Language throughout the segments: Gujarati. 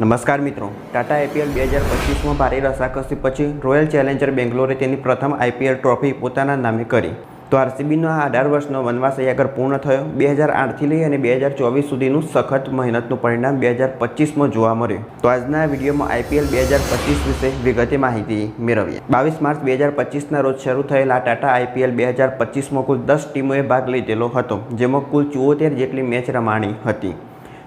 નમસ્કાર મિત્રો. ટાટા આઈપીએલ બે હજાર પચીસમાં ભારે રસાકસી પછી રોયલ ચેલેન્જર બેંગ્લોરે તેની પ્રથમ આઈપીએલ ટ્રોફી પોતાના નામે કરી. તો આરસીબીનો આ અઢાર વર્ષનો વનવાસ અહીં પૂર્ણ થયો. બે હજાર આઠથી લઈ અને બે હજાર ચોવીસ સુધીનું સખત મહેનતનું પરિણામ બે હજાર પચીસમાં જોવા મળ્યું. તો આજના વિડીયોમાં આઈપીએલ બે હજાર પચીસ વિશે વિગતે માહિતી મેળવીએ. બાવીસ માર્ચ બે હજાર પચીસના રોજ શરૂ થયેલા ટાટા આઈપીએલ બે હજાર પચીસમાં કુલ દસ ટીમોએ ભાગ લીધેલો હતો, જેમાં કુલ ચુઓતેર જેટલી મેચ રમાણી હતી.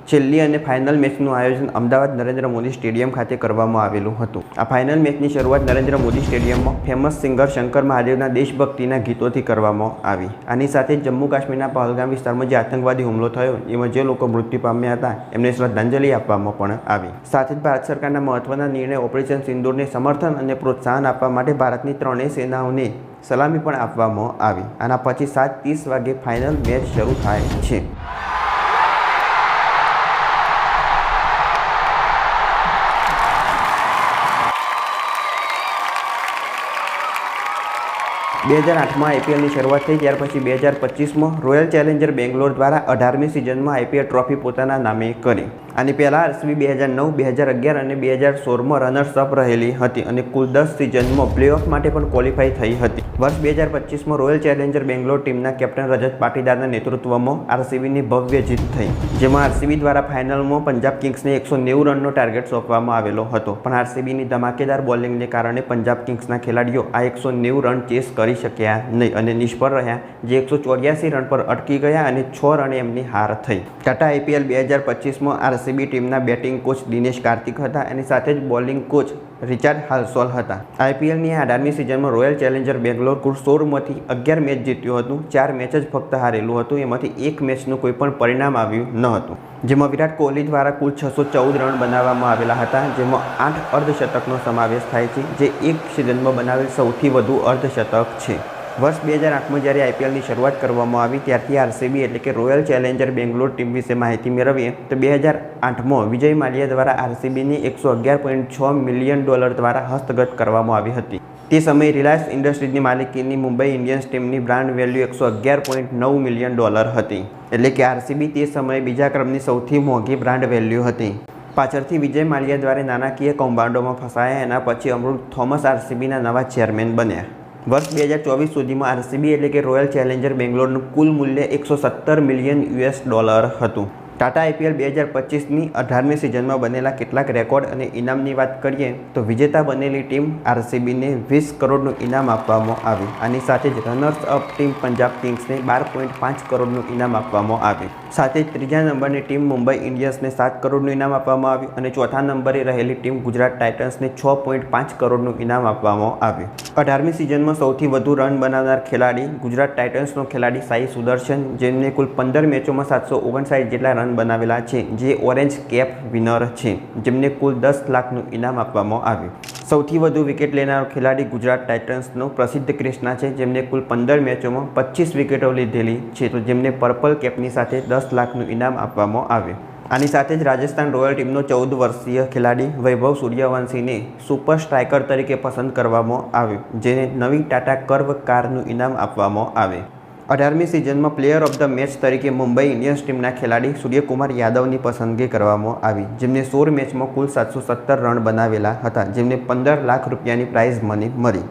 છેલ્લી અને ફાઇનલ મેચનું આયોજન અમદાવાદ નરેન્દ્ર મોદી સ્ટેડિયમ ખાતે કરવામાં આવેલું હતું. આ ફાઇનલ મેચની શરૂઆત નરેન્દ્ર મોદી સ્ટેડિયમમાં ફેમસ સિંગર શંકર મહાદેવના દેશભક્તિના ગીતોથી કરવામાં આવી. આની સાથે જમ્મુ કાશ્મીરના પહલગામ વિસ્તારમાં જે આતંકવાદી હુમલો થયો, એમાં જે લોકો મૃત્યુ પામ્યા હતા, એમને શ્રદ્ધાંજલિ આપવામાં પણ આવી. સાથે જ ભારત સરકારના મહત્વના નિર્ણય ઓપરેશન સિંદૂરને સમર્થન અને પ્રોત્સાહન આપવા માટે ભારતની ત્રણેય સેનાઓને સલામી પણ આપવામાં આવી. આના પછી સાત ત્રીસ વાગે ફાઇનલ મેચ શરૂ થાય છે. બે હજાર આઠમાં આઈપીએલની શરૂઆત થઈ, ત્યાર પછી બે હજાર પચીસમાં રોયલ ચેલેન્જર બેંગ્લોર દ્વારા અઢારમી સિઝનમાં આઈપીએલ ટ્રોફી પોતાના નામે કરી. આની પહેલાં આરસીબી બે હજાર નવ બે હજાર અગિયાર અને બે હજાર સોળમાં રનર્સ અપ રહેલી હતી અને કુલ દસ સિઝનમાં પ્લેઓફ માટે પણ ક્વોલિફાઈ થઈ હતી. વર્ષ બે હજાર પચીસમાં રોયલ ચેલેન્જર બેંગ્લોર ટીમના કેપ્ટન રજત પાટીદારના નેતૃત્વમાં આરસીબીની ભવ્ય જીત થઈ, જેમાં આરસીબી દ્વારા ફાઇનલમાં પંજાબ કિંગ્સને એકસો નેવું રનનો ટાર્ગેટ સોંપવામાં આવેલો હતો. પણ આરસીબીની ધમાકેદાર બોલિંગને કારણે પંજાબ કિંગ્સના ખેલાડીઓ આ એકસો નેવું રન ચેસ કરી શક્યા નહીં અને નિષ્ફળ રહ્યા, જે એકસો ચોર્યાસી રન પર અટકી ગયા અને છ રને એમની હાર થઈ. ટાટા આઈપીએલ બે હજાર પચીસમાં આરસીબી ટીમના બેટિંગ કોચ દિનેશ કાર્તિક હતા. એની સાથે જ બોલિંગ કોચ રિચાર્ડ હાલસોલ હતા. આઈપીએલની અઢારમી સિઝનમાં રોયલ ચેલેન્જર બેંગ્લોર કુલ સોળમાંથી અગિયાર મેચ જીત્યું હતું. ચાર મેચ જ ફક્ત હારેલું હતું. એમાંથી એક મેચનું કોઈ પણ પરિણામ આવ્યું ન હતું. જેમાં વિરાટ કોહલી દ્વારા કુલ છસો ચૌદ રન બનાવવામાં આવેલા હતા, જેમાં આઠ અર્ધશતકનો સમાવેશ થાય છે. જે એક સિઝનમાં બનાવેલ સૌથી વધુ અર્ધશતક છે. વર્ષ બે હજાર આઠમાં જ્યારે આઈપીએલની શરૂઆત કરવામાં આવી, ત્યારથી આરસીબી એટલે કે રોયલ ચેલેન્જર બેંગ્લોર ટીમ વિશે માહિતી મેળવીએ, તો બે હજાર આઠમાં વિજય માલ્યા દ્વારા આરસીબીની એકસો અગિયાર પોઈન્ટ છ મિલિયન ડોલર દ્વારા હસ્તગત કરવામાં આવી હતી. તે સમયે રિલાયન્સ ઇન્ડસ્ટ્રીઝની માલિકીની મુંબઈ ઇન્ડિયન્સ ટીમની બ્રાન્ડ વેલ્યુ એકસો અગિયાર પોઈન્ટ નવ મિલિયન ડોલર હતી. એટલે કે આરસીબી તે સમયે બીજા ક્રમની સૌથી મોંઘી બ્રાન્ડ વેલ્યુ હતી. પાછળથી વિજય માલ્યા દ્વારા નાણાકીય કૌભાંડોમાં ફસાયા, એના પછી અમૃત થોમસ આરસીબીના નવા ચેરમેન બન્યા. વર્ષ બે હજાર ચોવીસ સુધીમાં આરસીબી એટલે કે રોયલ ચેલેન્જર બેંગ્લોરનું કુલ મૂલ્ય એકસો સત્તર મિલિયન યુએસ ડોલર હતું. ટાટા આઈપીએલ બે હજાર પચીસની અઢારમી સિઝનમાં બનેલા કેટલાક રેકોર્ડ અને ઇનામની વાત કરીએ, તો વિજેતા બનેલી ટીમ આરસીબીને વીસ કરોડનું ઇનામ આપવામાં આવ્યું આની સાથે જ રનર્સ અપ ટીમ પંજાબ કિંગ્સને બાર પોઈન્ટ પાંચ કરોડનું ઇનામ આપવામાં આવ્યું સાથે ત્રીજા નંબરની ટીમ મુંબઈ ઇન્ડિયન્સને સાત કરોડનું ઇનામ આપવામાં આવ્યું અને ચોથા નંબરે રહેલી ટીમ ગુજરાત ટાઇટન્સને છ પોઈન્ટ પાંચ કરોડનું ઇનામ આપવામાં આવ્યું અઢારમી સિઝનમાં સૌથી વધુ રન બનાવનાર ખેલાડી ગુજરાત ટાઇટન્સનો ખેલાડી સાઈ સુદર્શન, જેમને કુલ પંદર મેચોમાં સાતસો ઓગણસાઠ જેટલા રન બનાવેલા છે, જે ઓરેન્જ કેપ વિનર છે, જેમને કુલ દસ લાખનું ઇનામ આપવામાં આવ્યું. સૌથી વધુ વિકેટ લેનારો ખેલાડી ગુજરાત ટાઇટન્સનો પ્રસિદ્ધ ક્રિષ્ના છે, જેમને કુલ પંદર મેચોમાં પચીસ વિકેટો લીધેલી છે, તો જેમને પર્પલ કેપની સાથે દસ લાખનું ઇનામ આપવામાં આવ્યું. આની સાથે જ રાજસ્થાન રોયલ ટીમનો ચૌદ વર્ષીય ખેલાડી વૈભવ સૂર્યવંશીને સુપર સ્ટ્રાઇકર તરીકે પસંદ કરવામાં આવ્યું, જેને નવી ટાટા કર્વ કારનું ઇનામ આપવામાં આવે. અઢારમી સિઝનમાં પ્લેયર ઓફ ધ મેચ તરીકે મુંબઈ ઇન્ડિયન્સ ટીમના ખેલાડી સૂર્યકુમાર યાદવની પસંદગી કરવામાં આવી, જેમને સોળ મેચમાં કુલ સાતસો સત્તર રન બનાવેલા હતા, જેમને પંદર લાખ રૂપિયાની પ્રાઇઝ મની મળી.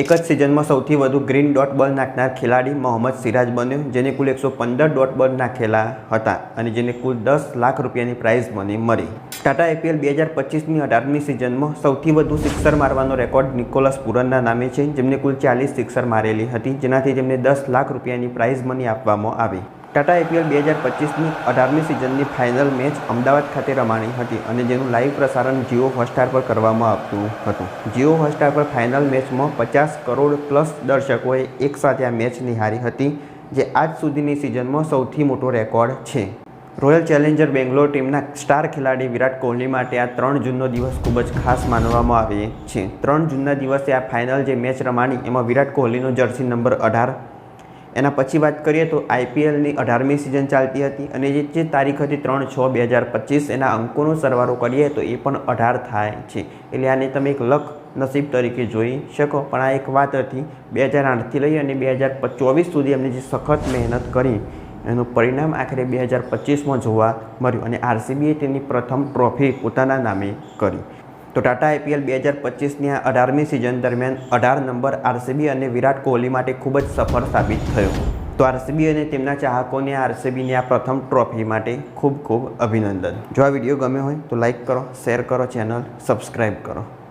એક જ સિઝનમાં સૌથી વધુ ગ્રીન ડોટ બોલ નાખનાર ખેલાડી મોહમ્મદ સિરાજ બન્યો, જેને કુલ એકસો પંદર ડોટ બોલ નાખેલા હતા અને જેને કુલ દસ લાખ રૂપિયાની પ્રાઇઝ મની મળી. ટાટા એપીએલ બે હજાર પચીસની અઢારમી સિઝનમાં સૌથી વધુ સિક્સર મારવાનો રેકોર્ડ નિકોલસ પુરનના નામે છે, જેમને કુલ ચાલીસ સિક્સર મારેલી હતી, જેનાથી તેમને દસ લાખ રૂપિયાની પ્રાઇઝ મની આપવામાં આવી. ટાટા આઈપીએલ બે હજાર પચીસની અઢારમી સિઝનની ફાઇનલ મેચ અમદાવાદ ખાતે રમાણી હતી અને જેનું લાઈવ પ્રસારણ જીઓ હોટસ્ટાર પર કરવામાં આવતું હતું. જીઓ હોટસ્ટાર પર ફાઇનલ મેચમાં પચાસ કરોડ પ્લસ દર્શકોએ એકસાથે આ મેચ નિહારી હતી, જે આજ સુધીની સિઝનમાં સૌથી મોટો રેકોર્ડ છે. રોયલ ચેલેન્જર બેંગ્લોર ટીમના સ્ટાર ખેલાડી વિરાટ કોહલી માટે આ ત્રણ જૂનનો દિવસ ખૂબ જ ખાસ માનવામાં આવે છે. ત્રણ જૂનના દિવસે આ ફાઇનલ જે મેચ રમાણી, એમાં વિરાટ કોહલીનો જર્સી નંબર અઢાર એના પછી વાત કરીએ તો આઈપીએલની અઢારમી સિઝન ચાલતી હતી અને જે જે તારીખ હતી ત્રણ છ બે હજાર પચીસ, એના અંકોનો સરવાળો કરીએ તો એ પણ અઢાર થાય છે. એટલે આને તમે એક લક નસીબ તરીકે જોઈ શકો. પણ આ એક વાત હતી, બે હજાર આઠથી લઈ અને બે હજાર ચોવીસ સુધી એમને જે સખત મહેનત કરી, એનું પરિણામ આખરે બે હજાર પચીસમાં જોવા મળ્યું અને આરસીબીએ તેની પ્રથમ ટ્રોફી પોતાના નામે કરી. તો ટાટા આઈપીએલ બે હજાર પચીસની આ અઢારમી સિઝન દરમિયાન અઢાર નંબર આરસીબી અને વિરાટ કોહલી માટે ખૂબ જ સફળ સાબિત થયો. તો આરસીબી અને તેમના ચાહકોને આરસીબીની આ પ્રથમ ટ્રોફી માટે ખૂબ ખૂબ અભિનંદન. જો આ વીડિયો ગમ્યો હોય તો લાઈક કરો શેર કરો ચેનલ સબસ્ક્રાઈબ કરો.